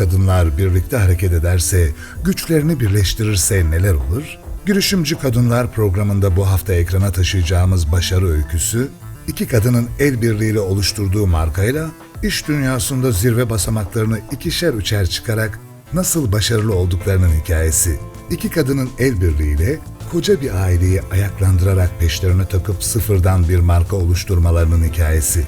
kadınlar birlikte hareket ederse, güçlerini birleştirirse neler olur? Girişimci Kadınlar programında bu hafta ekrana taşıyacağımız başarı öyküsü, iki kadının el birliğiyle oluşturduğu markayla iş dünyasında zirve basamaklarını ikişer üçer çıkarak nasıl başarılı olduklarının hikayesi. İki kadının el birliğiyle koca bir aileyi ayaklandırarak peşlerine takıp sıfırdan bir marka oluşturmalarının hikayesi.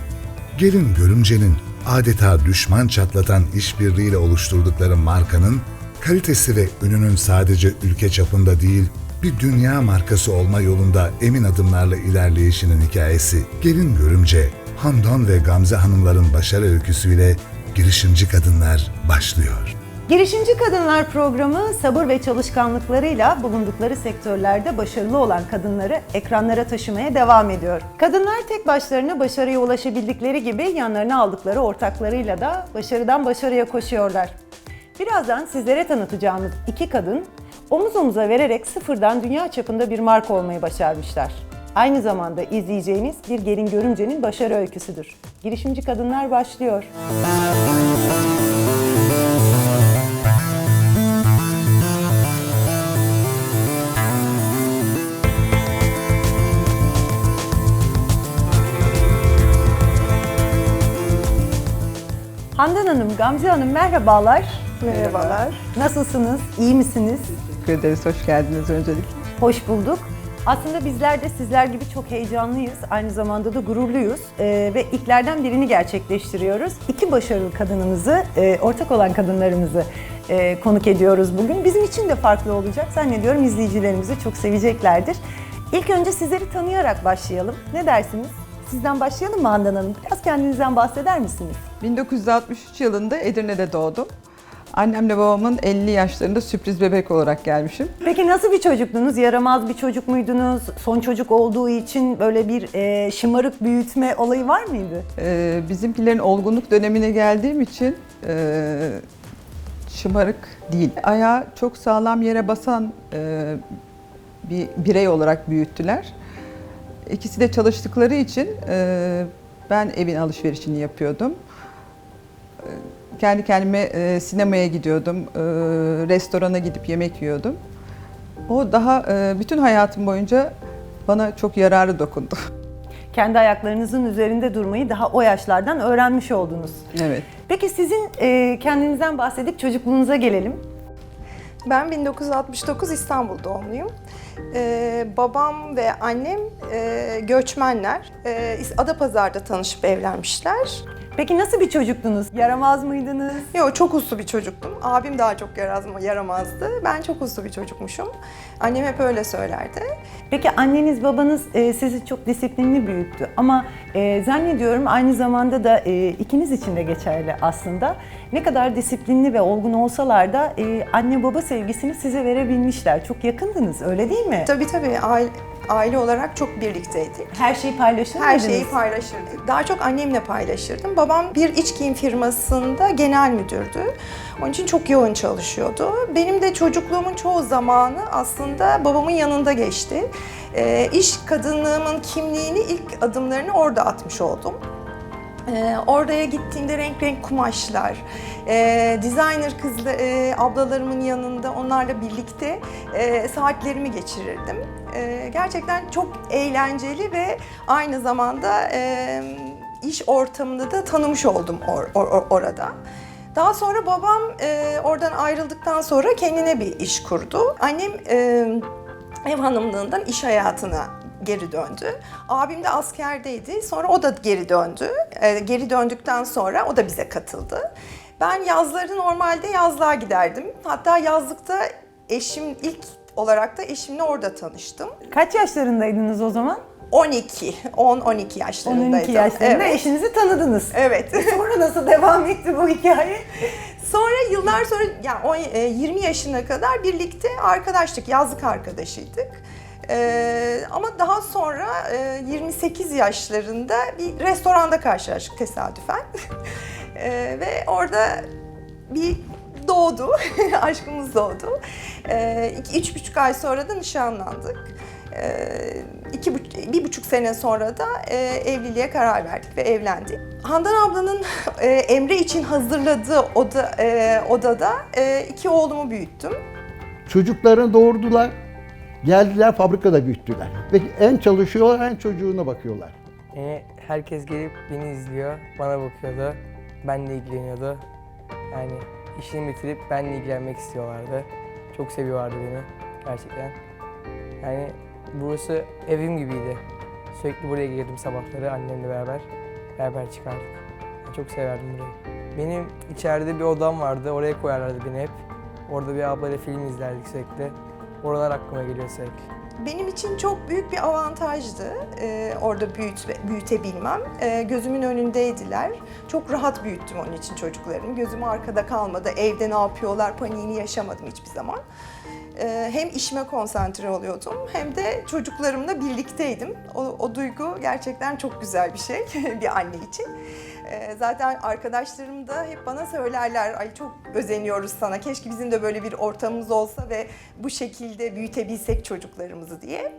Gelin görümcenin adeta düşman çatlatan işbirliğiyle oluşturdukları markanın kalitesi ve ününün sadece ülke çapında değil, bir dünya markası olma yolunda emin adımlarla ilerleyişinin hikayesi. Gelin görümce, Handan ve Gamze hanımların başarı öyküsüyle girişimci kadınlar başlıyor. Girişimci Kadınlar programı sabır ve çalışkanlıklarıyla bulundukları sektörlerde başarılı olan kadınları ekranlara taşımaya devam ediyor. Kadınlar tek başlarına başarıya ulaşabildikleri gibi yanlarına aldıkları ortaklarıyla da başarıdan başarıya koşuyorlar. Birazdan sizlere tanıtacağımız iki kadın omuz omuza vererek sıfırdan dünya çapında bir marka olmayı başarmışlar. Aynı zamanda izleyeceğiniz bir gelin görümcenin başarı öyküsüdür. Girişimci Kadınlar başlıyor. Handan Gamze Hanım merhabalar. Merhabalar. Nasılsınız? İyi misiniz? Teşekkür ederiz. Hoş geldiniz öncelikle. Hoş bulduk. Aslında bizler de sizler gibi çok heyecanlıyız. Aynı zamanda da gururluyuz. Ee, ve ilklerden birini gerçekleştiriyoruz. İki başarılı kadınımızı, e, ortak olan kadınlarımızı e, konuk ediyoruz bugün. Bizim için de farklı olacak. Zannediyorum izleyicilerimizi çok seveceklerdir. İlk önce sizleri tanıyarak başlayalım. Ne dersiniz? Sizden başlayalım mı Handan Hanım? Biraz kendinizden bahseder misiniz? 1963 yılında Edirne'de doğdum. Annemle babamın 50 yaşlarında sürpriz bebek olarak gelmişim. Peki nasıl bir çocuktunuz? Yaramaz bir çocuk muydunuz? Son çocuk olduğu için böyle bir e, şımarık büyütme olayı var mıydı? Ee, bizimkilerin olgunluk dönemine geldiğim için e, şımarık değil. Ayağı çok sağlam yere basan e, bir birey olarak büyüttüler. İkisi de çalıştıkları için e, ben evin alışverişini yapıyordum. E, Kendi kendime e, sinemaya gidiyordum, e, restorana gidip yemek yiyordum. O daha e, bütün hayatım boyunca bana çok yararı dokundu. Kendi ayaklarınızın üzerinde durmayı daha o yaşlardan öğrenmiş oldunuz. Evet. Peki sizin e, kendinizden bahsedip çocukluğunuza gelelim. Ben 1969 İstanbul doğumluyum. Ee, babam ve annem e, göçmenler. Ee, Adapazarı'da tanışıp evlenmişler. Peki nasıl bir çocuktunuz? Yaramaz mıydınız? Yo çok uslu bir çocuktum. Abim daha çok yaramazma, yaramazdı. Ben çok uslu bir çocukmuşum. Annem hep öyle söylerdi. Peki anneniz babanız e, sizi çok disiplinli büyüttü ama e, zannediyorum aynı zamanda da e, ikiniz için de geçerli aslında. Ne kadar disiplinli ve olgun olsalar da e, anne baba sevgisini size verebilmişler. Çok yakındınız öyle değil mi? Tabii tabii aile, aile olarak çok birlikteydik. Her şeyi paylaşır Her mıydınız? şeyi paylaşırdık. Daha çok annemle paylaşırdım. Babam bir iç giyim firmasında genel müdürdü. Onun için çok yoğun çalışıyordu. Benim de çocukluğumun çoğu zamanı aslında babamın yanında geçti. Ee, iş kadınlığımın kimliğini, ilk adımlarını orada atmış oldum. Ee, oraya gittiğimde renk renk kumaşlar, e, designer kızla, e, ablalarımın yanında onlarla birlikte e, saatlerimi geçirirdim. E, gerçekten çok eğlenceli ve aynı zamanda e, iş ortamını da tanımış oldum or- or- orada. Daha sonra babam e, oradan ayrıldıktan sonra kendine bir iş kurdu. Annem e, ev hanımlığından iş hayatına geri döndü. Abim de askerdeydi. Sonra o da geri döndü. Ee, geri döndükten sonra o da bize katıldı. Ben yazları normalde yazlığa giderdim. Hatta yazlıkta eşim ilk olarak da eşimle orada tanıştım. Kaç yaşlarındaydınız o zaman? 12, 10-12 yaşlarındaydım. 12 yaşlarında Evet. eşinizi tanıdınız. Evet. Sonra nasıl devam etti bu hikaye? Sonra yıllar sonra yani e, 20 yaşına kadar birlikte arkadaştık, yazlık arkadaşıydık. Ee, ama daha sonra e, 28 yaşlarında bir restoranda karşılaştık tesadüfen. Ee, ve orada bir doğdu, aşkımız doğdu. Ee, iki, üç buçuk ay sonra da nişanlandık. Ee, iki, bir buçuk sene sonra da e, evliliğe karar verdik ve evlendik. Handan ablanın e, Emre için hazırladığı oda, e, odada e, iki oğlumu büyüttüm. Çocuklarını doğurdular. Geldiler fabrikada büyüttüler. Ve en çalışıyorlar en çocuğuna bakıyorlar. Yani herkes gelip beni izliyor, bana bakıyordu. Benle ilgileniyordu. Yani işini bitirip benle ilgilenmek istiyorlardı. Çok seviyorlardı beni gerçekten. Yani burası evim gibiydi. Sürekli buraya gelirdim sabahları annemle beraber. Beraber çıkardık. Çok severdim burayı. Benim içeride bir odam vardı. Oraya koyarlardı beni hep. Orada bir ablayla film izlerdik sürekli. Oralar aklıma geliyor sürekli. Benim için çok büyük bir avantajdı e, orada büyüt, büyütebilmem. E, gözümün önündeydiler. Çok rahat büyüttüm onun için çocuklarımı. Gözüm arkada kalmadı. Evde ne yapıyorlar paniğini yaşamadım hiçbir zaman. E, hem işime konsantre oluyordum hem de çocuklarımla birlikteydim. O, o duygu gerçekten çok güzel bir şey bir anne için. E, zaten arkadaşlarım da hep bana söylerler, ay çok özeniyoruz sana, keşke bizim de böyle bir ortamımız olsa ve bu şekilde büyütebilsek çocuklarımızı diye.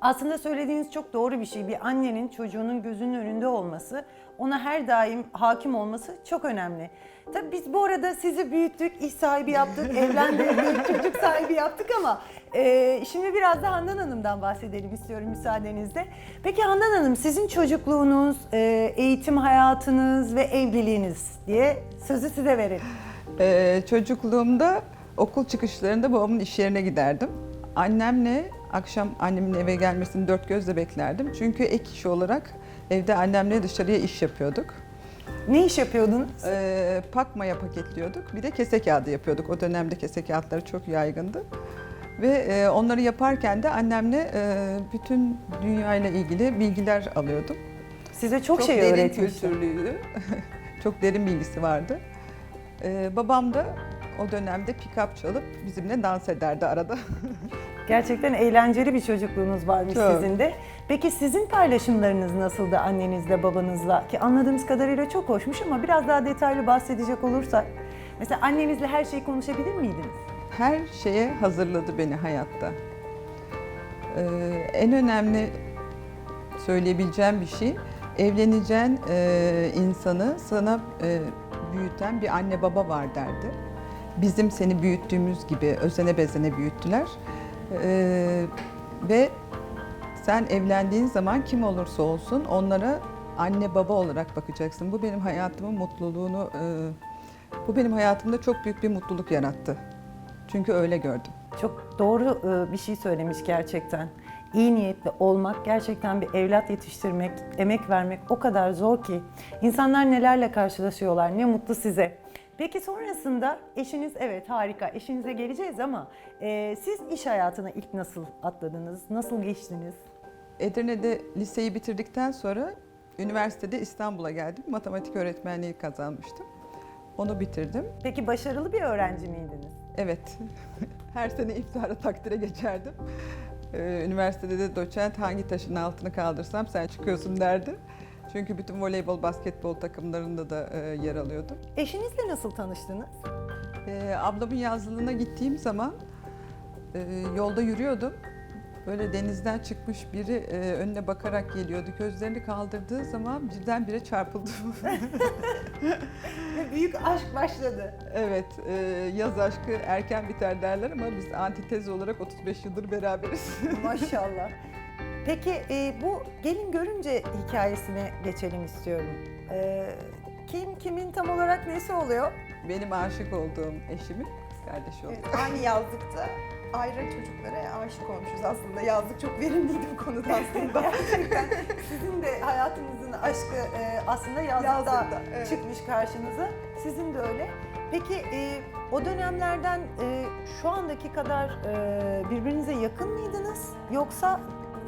Aslında söylediğiniz çok doğru bir şey. Bir annenin çocuğunun gözünün önünde olması, ona her daim hakim olması çok önemli. Tabii biz bu arada sizi büyüttük, iş sahibi yaptık, evlendirdik, çocuk sahibi yaptık ama e, şimdi biraz da Handan Hanım'dan bahsedelim istiyorum müsaadenizle. Peki Handan Hanım sizin çocukluğunuz, e, eğitim hayatınız ve evliliğiniz diye sözü size verelim. Ee, çocukluğumda okul çıkışlarında babamın iş yerine giderdim. Annemle akşam annemin eve gelmesini dört gözle beklerdim. Çünkü ek iş olarak evde annemle dışarıya iş yapıyorduk. Ne iş yapıyordunuz? Ee, pakmaya paketliyorduk. Bir de kese kağıdı yapıyorduk. O dönemde kese kağıtları çok yaygındı. Ve e, onları yaparken de annemle e, bütün dünyayla ilgili bilgiler alıyordum. Size çok, Çok şey derin öğretmiş. kültürlüydü. çok derin bilgisi vardı. Ee, babam da o dönemde pick-up çalıp bizimle dans ederdi arada. Gerçekten eğlenceli bir çocukluğunuz varmış Çok. sizin de. Peki sizin paylaşımlarınız nasıldı annenizle, babanızla? Ki anladığımız kadarıyla çok hoşmuş ama biraz daha detaylı bahsedecek olursak. Mesela annenizle her şeyi konuşabilir miydiniz? Her şeye hazırladı beni hayatta. Ee, en önemli söyleyebileceğim bir şey, evleneceğin e, insanı sana e, büyüten bir anne baba var derdi. Bizim seni büyüttüğümüz gibi özene bezene büyüttüler. Ee, ve sen evlendiğin zaman kim olursa olsun onlara anne baba olarak bakacaksın. Bu benim hayatımın mutluluğunu, e, bu benim hayatımda çok büyük bir mutluluk yarattı. Çünkü öyle gördüm. Çok doğru e, bir şey söylemiş gerçekten. İyi niyetli olmak, gerçekten bir evlat yetiştirmek, emek vermek o kadar zor ki. İnsanlar nelerle karşılaşıyorlar, ne mutlu size. Peki sonrasında eşiniz evet harika, eşinize geleceğiz ama e, siz iş hayatına ilk nasıl atladınız, nasıl geçtiniz? Edirne'de liseyi bitirdikten sonra üniversitede İstanbul'a geldim. Matematik öğretmenliği kazanmıştım. Onu bitirdim. Peki başarılı bir öğrenci miydiniz? Evet, her sene iftara takdire geçerdim. Ee, üniversitede de doçent hangi taşın altını kaldırsam sen çıkıyorsun derdi. Çünkü bütün voleybol, basketbol takımlarında da e, yer alıyordum. Eşinizle nasıl tanıştınız? Ee, ablamın yazlığına gittiğim zaman e, yolda yürüyordum. Böyle denizden çıkmış biri e, önüne bakarak geliyordu. Gözlerini kaldırdığı zaman birdenbire çarpıldım. Ve büyük aşk başladı. evet, e, yaz aşkı erken biter derler ama biz antitez olarak 35 yıldır beraberiz. Maşallah. Peki e, bu gelin görünce hikayesine geçelim istiyorum. E, kim kimin tam olarak nesi oluyor? Benim aşık olduğum eşimin kardeşi oldu. Evet, aynı yazlıkta ayrı çocuklara aşık olmuşuz aslında. Yazlık çok verimliydi bu konuda aslında. Gerçekten sizin de hayatınızın aşkı e, aslında yazlıkta Yazlıkta, evet. çıkmış karşınıza. Sizin de öyle. Peki e, o dönemlerden e, şu andaki kadar e, birbirinize yakın mıydınız? Yoksa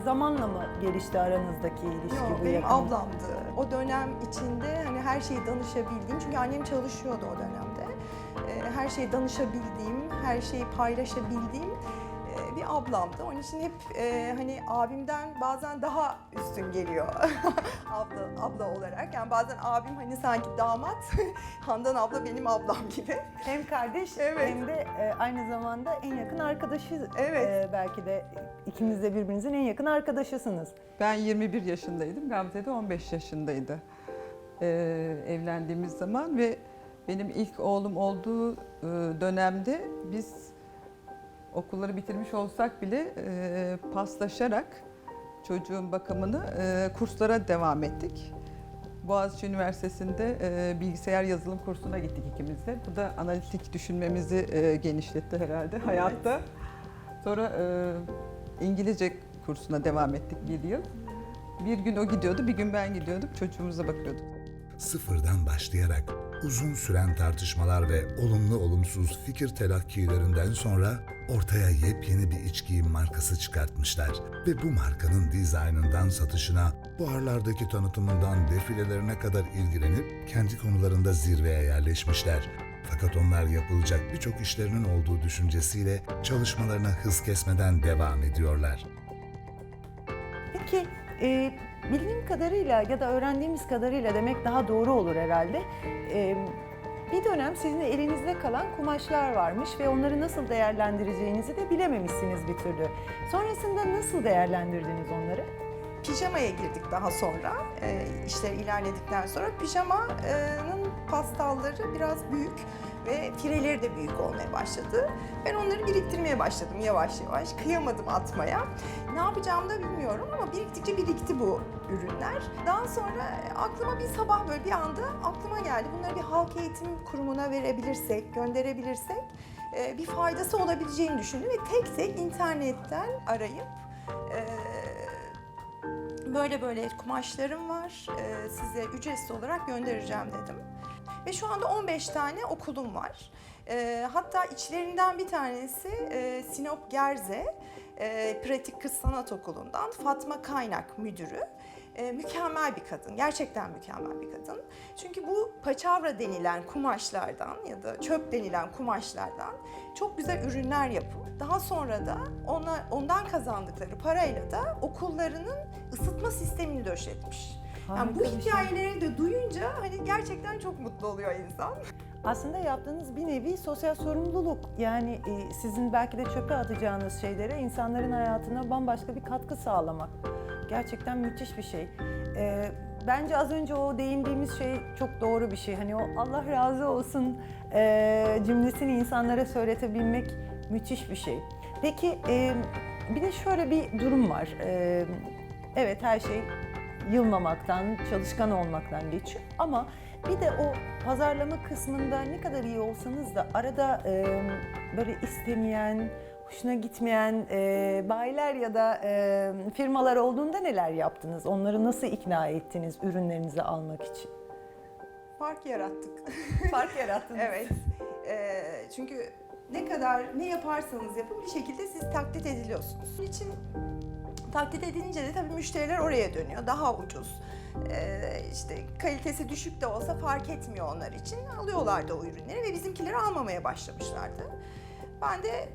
zamanla mı gelişti aranızdaki ilişki Yok, benim yakınlık? ablamdı. O dönem içinde hani her şeyi danışabildiğim, çünkü annem çalışıyordu o dönemde. Her şeyi danışabildiğim, her şeyi paylaşabildiğim e, bir ablamdı. Onun için hep e, hani abimden bazen daha üstün geliyor abla abla olarak. Yani bazen abim hani sanki damat, Handan abla benim ablam gibi. Hem kardeş Evet. hem de e, aynı zamanda en yakın arkadaşı. Evet. E, belki de ikiniz de birbirinizin en yakın arkadaşısınız. Ben 21 yaşındaydım, Gamze de 15 yaşındaydı ee, evlendiğimiz zaman ve benim ilk oğlum olduğu e, dönemde biz okulları bitirmiş olsak bile e, paslaşarak çocuğun bakımını e, kurslara devam ettik. Boğaziçi Üniversitesi'nde bilgisayar yazılım kursuna gittik ikimiz de. Bu da analitik düşünmemizi genişletti herhalde hayatta. Sonra İngilizce kursuna devam ettik bir yıl. Bir gün o gidiyordu, bir gün ben gidiyordum. Çocuğumuza bakıyorduk. Sıfırdan başlayarak uzun süren tartışmalar ve olumlu olumsuz fikir telakkilerinden sonra ortaya yepyeni bir iç giyim markası çıkartmışlar. Ve bu markanın dizaynından satışına, buharlardaki tanıtımından defilelerine kadar ilgilenip kendi konularında zirveye yerleşmişler. Fakat onlar yapılacak birçok işlerinin olduğu düşüncesiyle çalışmalarına hız kesmeden devam ediyorlar. Peki e, bildiğim kadarıyla ya da öğrendiğimiz kadarıyla demek daha doğru olur herhalde. E, bir dönem sizin elinizde kalan kumaşlar varmış ve onları nasıl değerlendireceğinizi de bilememişsiniz bir türlü. Sonrasında nasıl değerlendirdiniz onları? Pijamaya girdik daha sonra. E, işler ilerledikten sonra pijamanın pastalları biraz büyük ve fileleri de büyük olmaya başladı. Ben onları biriktirmeye başladım yavaş yavaş. Kıyamadım atmaya. Ne yapacağımı da bilmiyorum ama biriktikçe birikti bu ürünler. Daha sonra aklıma bir sabah böyle bir anda aklıma geldi. Bunları bir halk eğitim kurumuna verebilirsek, gönderebilirsek e, bir faydası olabileceğini düşündüm ve tek tek internetten arayıp e, böyle böyle kumaşlarım var. Ee, size ücretsiz olarak göndereceğim dedim. Ve şu anda 15 tane okulum var. Ee, hatta içlerinden bir tanesi e, Sinop Gerze e, Pratik Kız Sanat Okulu'ndan Fatma Kaynak müdürü. E, mükemmel bir kadın, gerçekten mükemmel bir kadın. Çünkü bu paçavra denilen kumaşlardan ya da çöp denilen kumaşlardan çok güzel ürünler yapıp daha sonra da ona, ondan kazandıkları parayla da okullarının ısıtma sistemini döşetmiş. Yani bu şey. hikayeleri de duyunca hani gerçekten çok mutlu oluyor insan. Aslında yaptığınız bir nevi sosyal sorumluluk. Yani e, sizin belki de çöpe atacağınız şeylere insanların hayatına bambaşka bir katkı sağlamak. Gerçekten müthiş bir şey. E, bence az önce o değindiğimiz şey çok doğru bir şey. Hani o Allah razı olsun e, cümlesini insanlara söyletebilmek müthiş bir şey. Peki e, bir de şöyle bir durum var. E, evet her şey yılmamaktan, çalışkan olmaktan geçiyor. Ama bir de o pazarlama kısmında ne kadar iyi olsanız da arada e, böyle istemeyen, hoşuna gitmeyen e, bayiler ya da e, firmalar olduğunda neler yaptınız? Onları nasıl ikna ettiniz ürünlerinizi almak için? Fark yarattık. Fark yarattınız. Evet. Ee, çünkü ne kadar ne yaparsanız yapın bir şekilde siz taklit ediliyorsunuz. Bunun için taklit edilince de tabii müşteriler oraya dönüyor. Daha ucuz. Ee, işte kalitesi düşük de olsa fark etmiyor onlar için. Alıyorlardı o ürünleri ve bizimkileri almamaya başlamışlardı. Ben de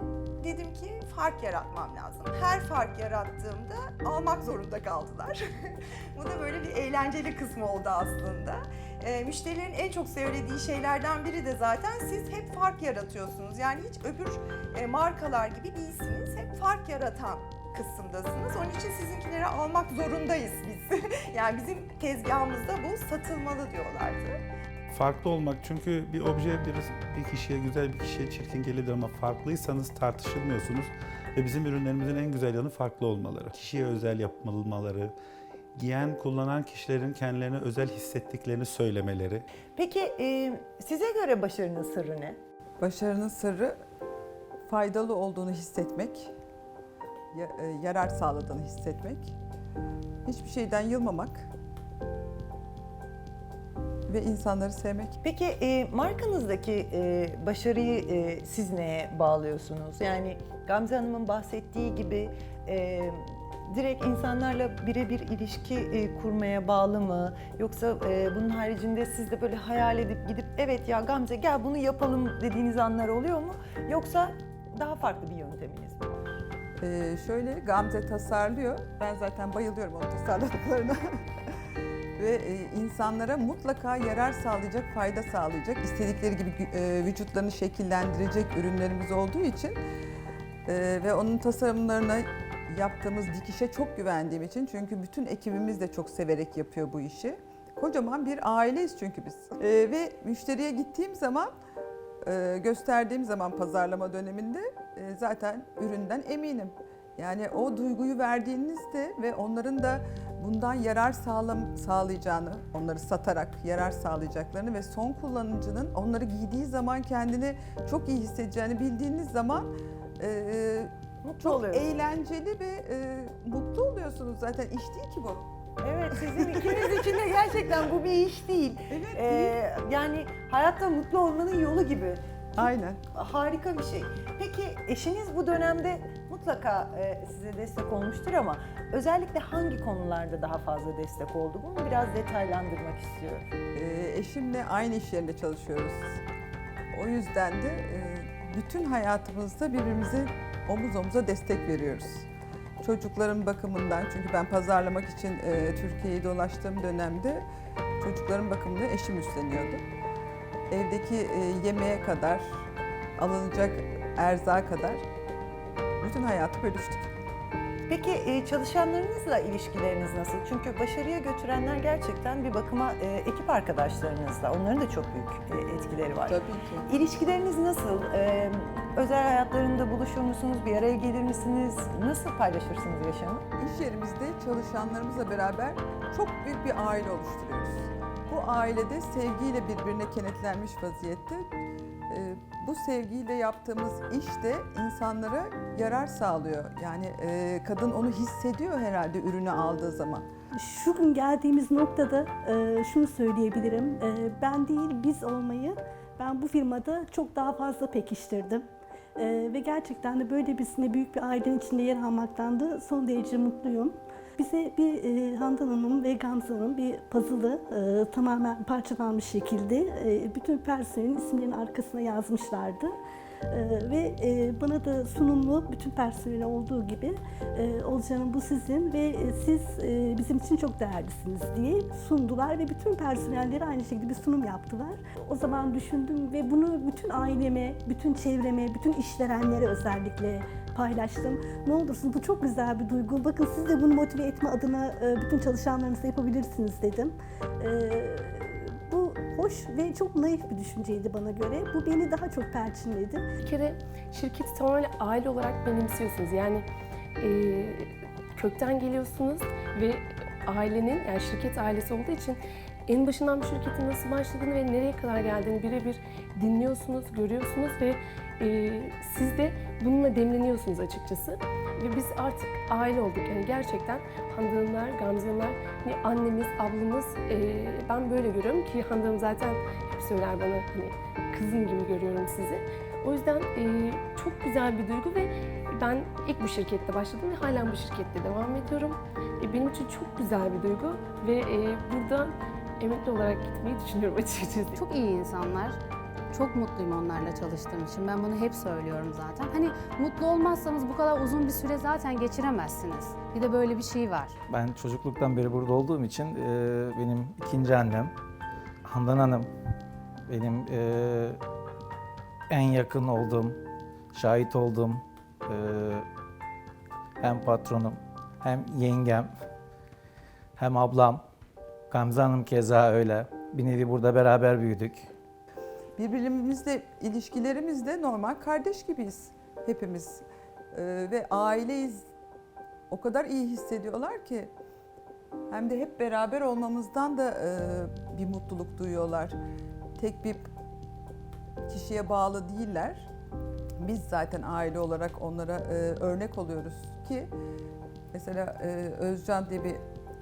dedim ki fark yaratmam lazım. Her fark yarattığımda almak zorunda kaldılar. Bu da böyle bir eğlenceli kısmı oldu aslında. Ee, müşterilerin en çok söylediği şeylerden biri de zaten siz hep fark yaratıyorsunuz. Yani hiç öbür e, markalar gibi değilsiniz. Hep fark yaratan kısımdasınız. Onun için sizinkileri almak zorundayız biz. yani bizim tezgahımızda bu satılmalı diyorlardı. Farklı olmak çünkü bir obje bir, bir kişiye güzel bir kişiye çirkin gelebilir ama farklıysanız tartışılmıyorsunuz ve bizim ürünlerimizin en güzel yanı farklı olmaları. Kişiye özel yapmaları, giyen, kullanan kişilerin kendilerine özel hissettiklerini söylemeleri. Peki e, size göre başarının sırrı ne? Başarının sırrı faydalı olduğunu hissetmek, yarar sağladığını hissetmek, hiçbir şeyden yılmamak ve insanları sevmek. Peki e, markanızdaki e, başarıyı e, siz neye bağlıyorsunuz? Yani Gamze Hanım'ın bahsettiği gibi e, direkt insanlarla birebir ilişki e, kurmaya bağlı mı? Yoksa e, bunun haricinde siz de böyle hayal edip gidip evet ya Gamze gel bunu yapalım dediğiniz anlar oluyor mu? Yoksa daha farklı bir yönteminiz mi? Ee, şöyle Gamze tasarlıyor. Ben zaten bayılıyorum onun tasarladıklarına. Ve e, insanlara mutlaka yarar sağlayacak, fayda sağlayacak, istedikleri gibi e, vücutlarını şekillendirecek ürünlerimiz olduğu için e, ve onun tasarımlarına yaptığımız dikişe çok güvendiğim için çünkü bütün ekibimiz de çok severek yapıyor bu işi. Kocaman bir aileyiz çünkü biz. E, ve müşteriye gittiğim zaman gösterdiğim zaman pazarlama döneminde e, zaten üründen eminim. Yani o duyguyu verdiğinizde ve onların da bundan yarar sağlam, sağlayacağını, onları satarak yarar sağlayacaklarını ve son kullanıcının onları giydiği zaman kendini çok iyi hissedeceğini bildiğiniz zaman e, Mutlu çok oluyoruz. eğlenceli ve e, mutlu oluyorsunuz zaten. İş değil ki bu. Evet sizin ikiniz için de gerçekten bu bir iş değil. Evet, Ee, yani hayatta mutlu olmanın yolu gibi. Aynen. Harika bir şey. Peki eşiniz bu dönemde mutlaka e, size destek olmuştur ama özellikle hangi konularda daha fazla destek oldu? Bunu biraz detaylandırmak istiyorum. Ee, eşimle aynı iş yerinde çalışıyoruz. O yüzden de e, bütün hayatımızda birbirimize omuz omuza destek veriyoruz. Çocukların bakımından, çünkü ben pazarlamak için e, Türkiye'yi dolaştığım dönemde çocukların bakımını eşim üstleniyordu. Evdeki e, yemeğe kadar, alınacak erzağa kadar bütün hayatı bölüştük. Peki e, çalışanlarınızla ilişkileriniz nasıl? Çünkü başarıya götürenler gerçekten bir bakıma e, ekip arkadaşlarınızla. Onların da çok büyük e, etkileri var. Tabii ki. İlişkileriniz nasıl? Özel hayatlarında buluşur musunuz? Bir araya gelir misiniz? Nasıl paylaşırsınız yaşamı? İş yerimizde çalışanlarımızla beraber çok büyük bir aile oluşturuyoruz. Bu ailede sevgiyle birbirine kenetlenmiş vaziyette. Ee, Bu sevgiyle yaptığımız iş de insanlara yarar sağlıyor. Yani e, kadın onu hissediyor herhalde ürünü aldığı zaman. Şu gün geldiğimiz noktada e, şunu söyleyebilirim. E, ben değil biz olmayı ben bu firmada çok daha fazla pekiştirdim. E, ve gerçekten de böyle birisine büyük bir ailenin içinde yer almaktan da son derece mutluyum. Bize bir e, Handan Hanım ve Gamze Hanım bir puzzle'ı e, tamamen parçalanmış şekilde e, bütün personelin isimlerinin arkasına yazmışlardı. Ee, ve e, bana da sunumlu bütün personel olduğu gibi e, Olcan'ım bu sizin ve e, siz e, bizim için çok değerlisiniz diye sundular ve bütün personelleri aynı şekilde bir sunum yaptılar. O zaman düşündüm ve bunu bütün aileme, bütün çevreme, bütün işverenlere özellikle paylaştım. Ne olursun bu çok güzel bir duygu. Bakın siz de bunu motive etme adına bütün çalışanlarınızla yapabilirsiniz dedim. Ee, hoş ve çok naif bir düşünceydi bana göre. Bu beni daha çok perçinledi. Bir kere şirketi tamamen aile olarak benimsiyorsunuz. Yani e, kökten geliyorsunuz ve ailenin, yani şirket ailesi olduğu için en başından bu şirketin nasıl başladığını ve nereye kadar geldiğini birebir dinliyorsunuz, görüyorsunuz ve e, siz de bununla demleniyorsunuz açıkçası. Ve biz artık aile olduk. Yani gerçekten Handanlar, Gamze'ler, hani annemiz, ablamız e, ben böyle görüyorum ki Handan'ım zaten hep söyler bana hani kızım gibi görüyorum sizi. O yüzden e, çok güzel bir duygu ve ben ilk bu şirkette başladım ve halen bu şirkette devam ediyorum. E, benim için çok güzel bir duygu ve e, buradan emekli olarak gitmeyi düşünüyorum açıkçası. Çok iyi insanlar. Çok mutluyum onlarla çalıştığım için. Ben bunu hep söylüyorum zaten. Hani mutlu olmazsanız bu kadar uzun bir süre zaten geçiremezsiniz. Bir de böyle bir şey var. Ben çocukluktan beri burada olduğum için e, benim ikinci annem Handan Hanım benim e, en yakın olduğum, şahit olduğum e, hem patronum hem yengem hem ablam Gamze Hanım keza öyle. Bir nevi burada beraber büyüdük. Birbirimizle ilişkilerimiz de normal kardeş gibiyiz hepimiz. Ee, ve aileyiz. O kadar iyi hissediyorlar ki hem de hep beraber olmamızdan da e, bir mutluluk duyuyorlar. Tek bir kişiye bağlı değiller. Biz zaten aile olarak onlara e, örnek oluyoruz ki mesela e, Özcan diye bir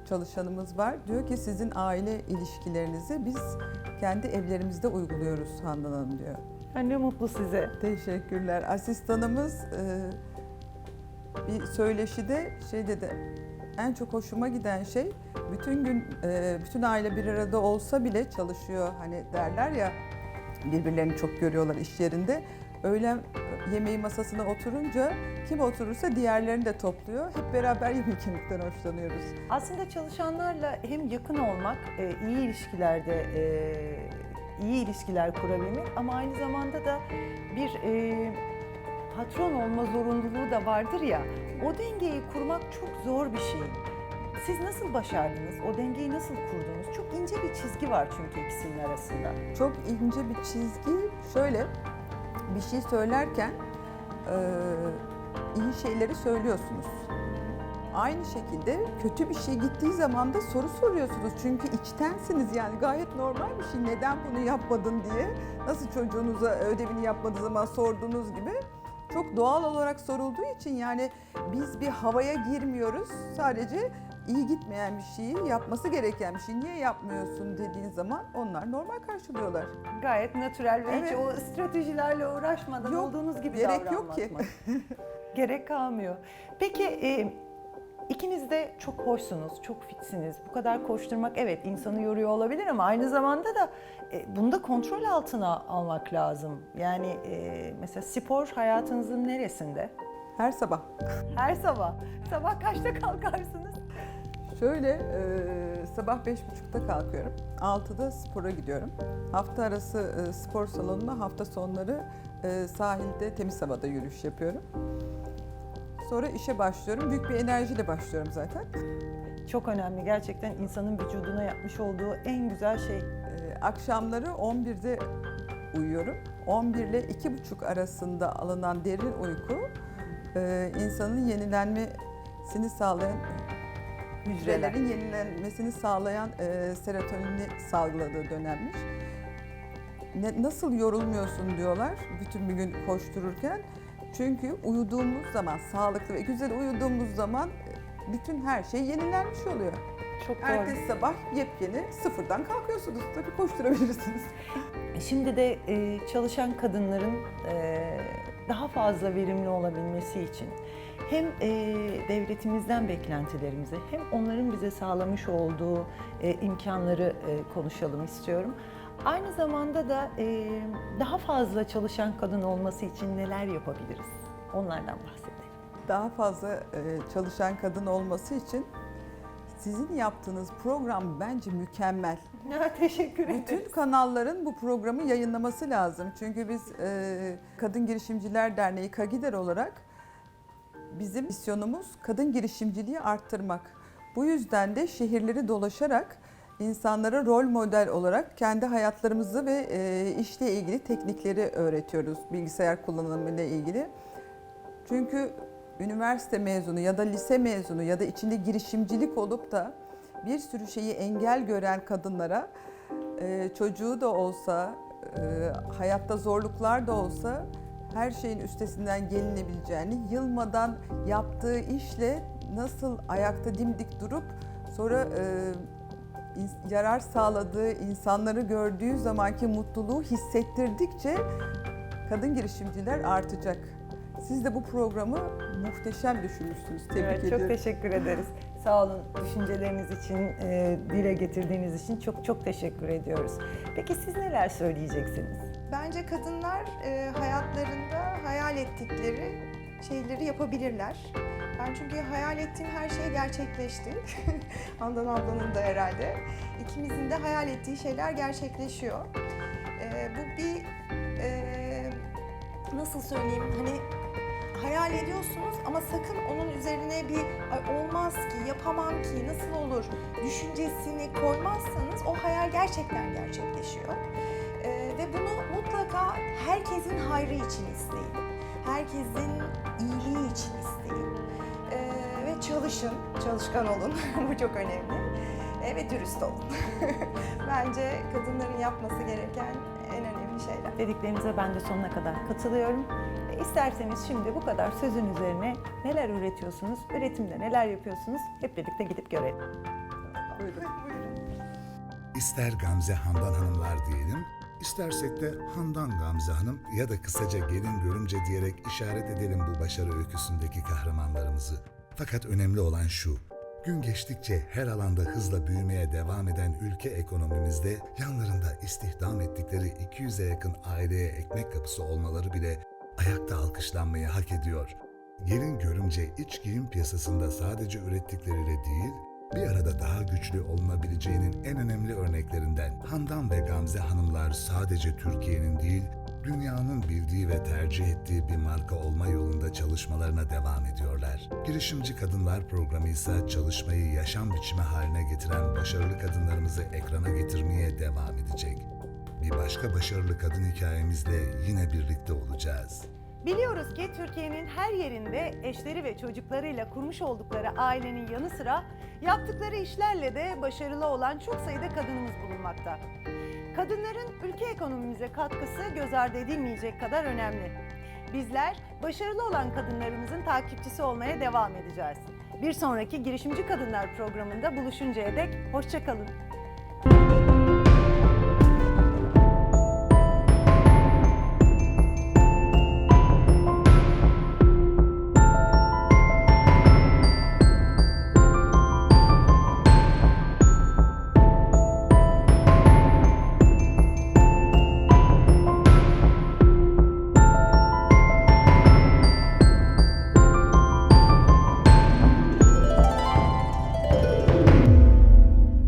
çalışanımız var. Diyor ki sizin aile ilişkilerinizi biz kendi evlerimizde uyguluyoruz Handan Hanım diyor. Yani ne mutlu size. Teşekkürler. Asistanımız e, bir söyleşide şey dedi. En çok hoşuma giden şey bütün gün e, bütün aile bir arada olsa bile çalışıyor hani derler ya birbirlerini çok görüyorlar iş yerinde. Öğlen yemeği masasına oturunca kim oturursa diğerlerini de topluyor. Hep beraber yemek yemekten hoşlanıyoruz. Aslında çalışanlarla hem yakın olmak, e, iyi ilişkilerde e, iyi ilişkiler kurabilmek ama aynı zamanda da bir e, patron olma zorunluluğu da vardır ya. O dengeyi kurmak çok zor bir şey. Siz nasıl başardınız? O dengeyi nasıl kurdunuz? Çok ince bir çizgi var çünkü ikisinin arasında. Çok ince bir çizgi. Şöyle bir şey söylerken iyi şeyleri söylüyorsunuz. Aynı şekilde kötü bir şey gittiği zaman da soru soruyorsunuz. Çünkü içtensiniz yani gayet normal bir şey. Neden bunu yapmadın diye. Nasıl çocuğunuza ödevini yapmadığı zaman sorduğunuz gibi. Çok doğal olarak sorulduğu için yani biz bir havaya girmiyoruz. Sadece iyi gitmeyen bir şeyi yapması gereken bir şey. Niye yapmıyorsun dediğin zaman onlar normal karşılıyorlar. Gayet natürel ve hiç Evet. o stratejilerle uğraşmadan Yok, olduğunuz gibi gerek yok davranmak ki. gerek kalmıyor. Peki e, ikiniz de çok hoşsunuz, çok fitsiniz. Bu kadar koşturmak evet insanı yoruyor olabilir ama aynı zamanda da e, bunu da kontrol altına almak lazım. Yani e, mesela spor hayatınızın neresinde? Her sabah. Her sabah. Sabah kaçta kalkarsınız? Şöyle e, sabah beş buçukta kalkıyorum. 6'da spora gidiyorum. Hafta arası e, spor salonuna hafta sonları e, sahilde temiz havada yürüyüş yapıyorum. Sonra işe başlıyorum. Büyük bir enerjiyle başlıyorum zaten. Çok önemli. Gerçekten insanın vücuduna yapmış olduğu en güzel şey. E, akşamları 11'de uyuyorum. 11 ile 2.30 arasında alınan derin uyku e, insanın yenilenmesini sağlayan hücrelerin yenilenmesini sağlayan e, serotonini salgıladığı dönemmiş. Ne, nasıl yorulmuyorsun diyorlar bütün bir gün koştururken. Çünkü uyuduğumuz zaman, sağlıklı ve güzel uyuduğumuz zaman e, bütün her şey yenilenmiş oluyor. Çok doğru. Ertesi sabah yepyeni sıfırdan kalkıyorsunuz. Tabii koşturabilirsiniz. Şimdi de e, çalışan kadınların e, daha fazla verimli olabilmesi için hem e, devletimizden beklentilerimizi hem onların bize sağlamış olduğu e, imkanları e, konuşalım istiyorum. Aynı zamanda da e, daha fazla çalışan kadın olması için neler yapabiliriz? Onlardan bahsedelim. Daha fazla e, çalışan kadın olması için sizin yaptığınız program bence mükemmel. Teşekkür Bütün kanalların bu programı yayınlaması lazım. Çünkü biz e, Kadın Girişimciler Derneği KAGİDER olarak bizim misyonumuz kadın girişimciliği arttırmak. Bu yüzden de şehirleri dolaşarak insanlara rol model olarak kendi hayatlarımızı ve e, işle ilgili teknikleri öğretiyoruz. Bilgisayar kullanımı ile ilgili. Çünkü üniversite mezunu ya da lise mezunu ya da içinde girişimcilik olup da bir sürü şeyi engel gören kadınlara e, çocuğu da olsa, e, hayatta zorluklar da olsa her şeyin üstesinden gelinebileceğini, yılmadan yaptığı işle nasıl ayakta dimdik durup sonra e, yarar sağladığı insanları gördüğü zamanki mutluluğu hissettirdikçe kadın girişimciler artacak. Siz de bu programı muhteşem düşünmüşsünüz. Tebrik Evet, ediyorum. çok teşekkür ederiz. Sağ olun düşünceleriniz için, e, dile getirdiğiniz için çok çok teşekkür ediyoruz. Peki siz neler söyleyeceksiniz? Bence kadınlar e, hayatlarında hayal ettikleri şeyleri yapabilirler. Ben çünkü hayal ettiğim her şey gerçekleşti. Handan ablanın da herhalde. İkimizin de hayal ettiği şeyler gerçekleşiyor. E, bu bir e, nasıl söyleyeyim hani hayal ediyorsunuz ama sakın onun üzerine bir "Ay olmaz ki, yapamam ki, nasıl olur düşüncesini koymazsanız o hayal gerçekten gerçekleşiyor. Ee, ve bunu mutlaka herkesin hayrı için isteyin. Herkesin iyiliği için isteyin. Ee, ve çalışın, çalışkan olun. Bu çok önemli. Ee, ve dürüst olun. Bence kadınların yapması gereken en önemli şeyler. Dediklerinize ben de sonuna kadar katılıyorum. E, İsterseniz şimdi bu kadar sözün üzerine neler üretiyorsunuz, üretimde neler yapıyorsunuz hep birlikte gidip görelim. Buyurun. İster Gamze Handan Hanımlar diyelim, istersek de Handan Gamze Hanım ya da kısaca gelin görümce diyerek işaret edelim bu başarı öyküsündeki kahramanlarımızı. Fakat önemli olan şu, gün geçtikçe her alanda hızla büyümeye devam eden ülke ekonomimizde yanlarında istihdam ettikleri 200'e yakın aileye ekmek kapısı olmaları bile ayakta alkışlanmayı hak ediyor. Gelin görümce iç giyim piyasasında sadece ürettikleriyle değil, bir arada daha güçlü olunabileceğinin en önemli örneklerinden. Handan ve Gamze hanımlar sadece Türkiye'nin değil, dünyanın bildiği ve tercih ettiği bir marka olma yolunda çalışmalarına devam ediyorlar. Girişimci Kadınlar programı ise çalışmayı yaşam biçimi haline getiren başarılı kadınlarımızı ekrana getirmeye devam edecek. Bir başka başarılı kadın hikayemizle yine birlikte olacağız. Biliyoruz ki Türkiye'nin her yerinde eşleri ve çocuklarıyla kurmuş oldukları ailenin yanı sıra yaptıkları işlerle de başarılı olan çok sayıda kadınımız bulunmakta. Kadınların ülke ekonomimize katkısı göz ardı edilmeyecek kadar önemli. Bizler başarılı olan kadınlarımızın takipçisi olmaya devam edeceğiz. Bir sonraki Girişimci Kadınlar programında buluşuncaya dek hoşçakalın.